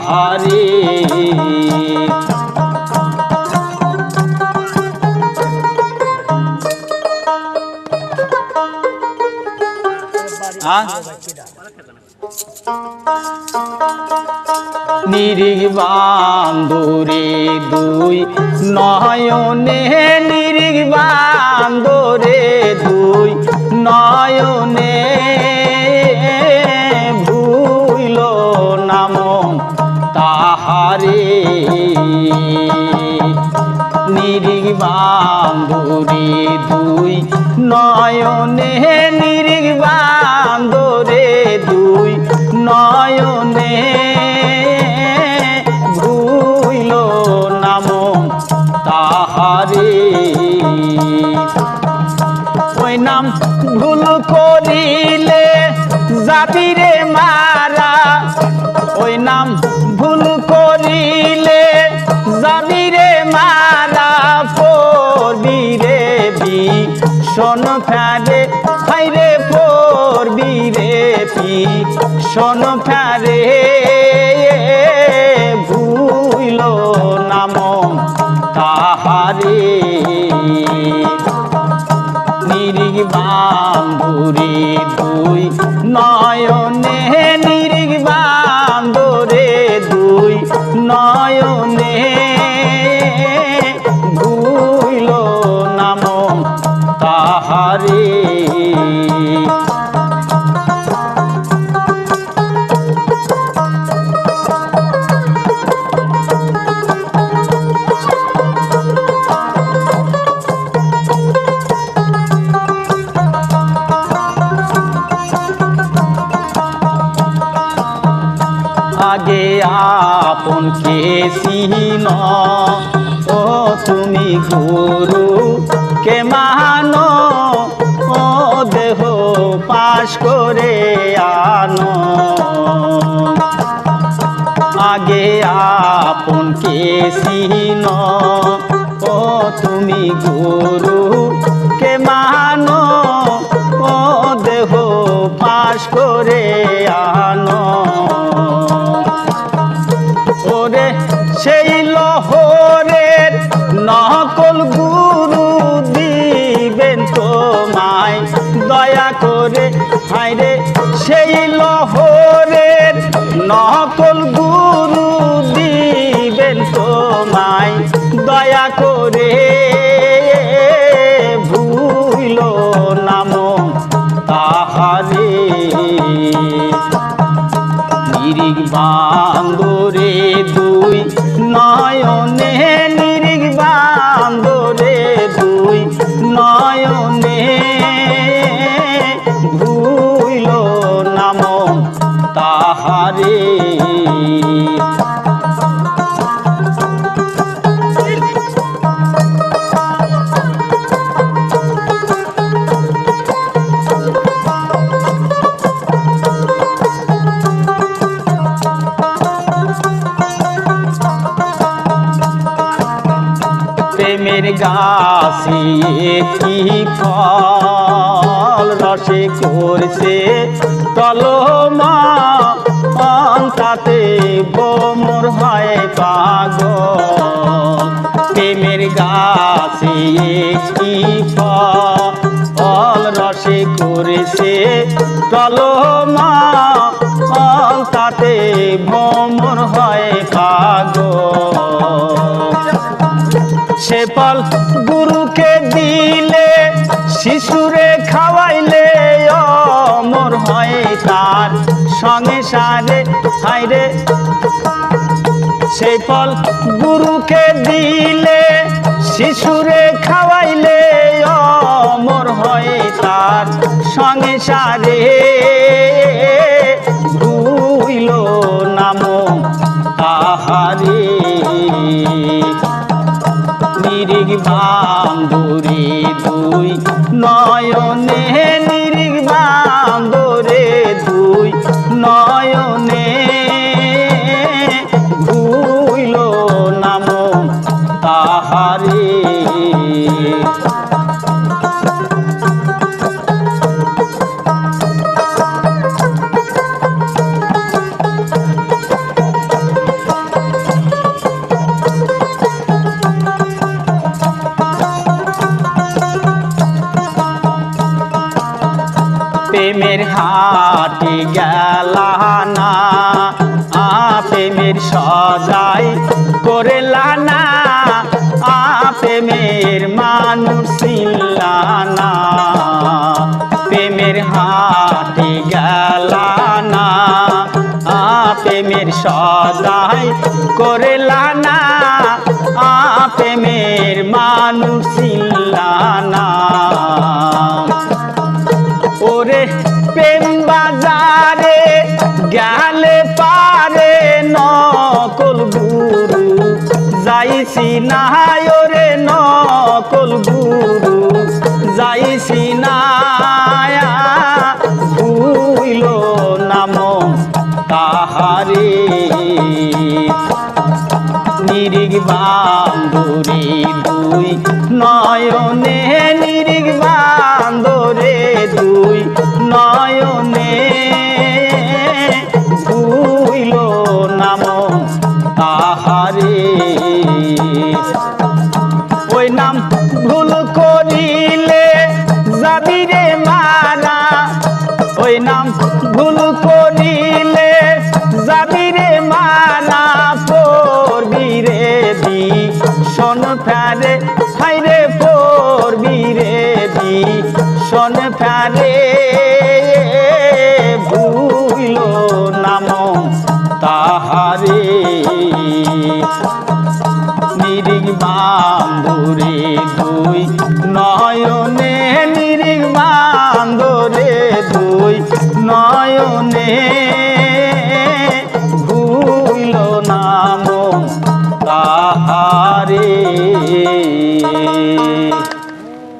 তাহারে আ? নিরিগ বান্দরে দুই নয়নে নিরিগ বান্দরে দুই নয়নে। বান্দরে দুই, নয়নে নিরিগ বান্দরে দুই, নয়নে ভুইল নাম তাহারে। ওই নাম ভুল করিলে যাবিরে মারা। ওই নাম শোন ফ্যারে ভুইল নাম তাহারে। নিরিগ বান্ধুরে দুই নয়নে কে সিন ও তুমি গুরু, কে মানো ও দেহ পাশ করে আনো। আগে আপন কে সিন ও তুমি গুরু নকল গুরু দিবেন তোমায়। দয়া করে হাইরে সেই লহরের নকল গুরু দিবেন তোমায়। দয়া করে প্রেমের গাছি কি ফল রসে করছে? তলমা তাতে বোমর হয় পাগল। প্রেমের গাছি কি ফল রসে করেছে? তলমা তাতে ভ্রমর হয় সে ফল গুরুকে দিলে, শিশুরে খাওয়াইলে অমর হয় তার সঙ্গে সারে। হাইরে সে ফল গুরুকে দিলে, শিশুরে খাওয়াইলে অমর হয় তার সঙ্গে নয়নে নিরিগ বান্দরে দুই নয়নে ভুইল নাম তাহারে। প্রেমের হাটে গেলানা আ প্রেমের সদাই করেলা যাইছি না ওরে নকল গুরু, যাইছি না ভুইল নাম তাহারে। নিরিগ বান্দরে দুই, নয়নে নিরিগ বান্দরে দুই, নয়নে ভুল করিলে যাবি রে মারা পড়বি রে দি। শোন ফেরে হাইরে পড়বি রে দি। শোন ফেরে, ভুইল নাম তাহারে। নিরিগ বান্ধরে দুই, নয়নে নিরিগ বান্ধরে দুই। নয়নে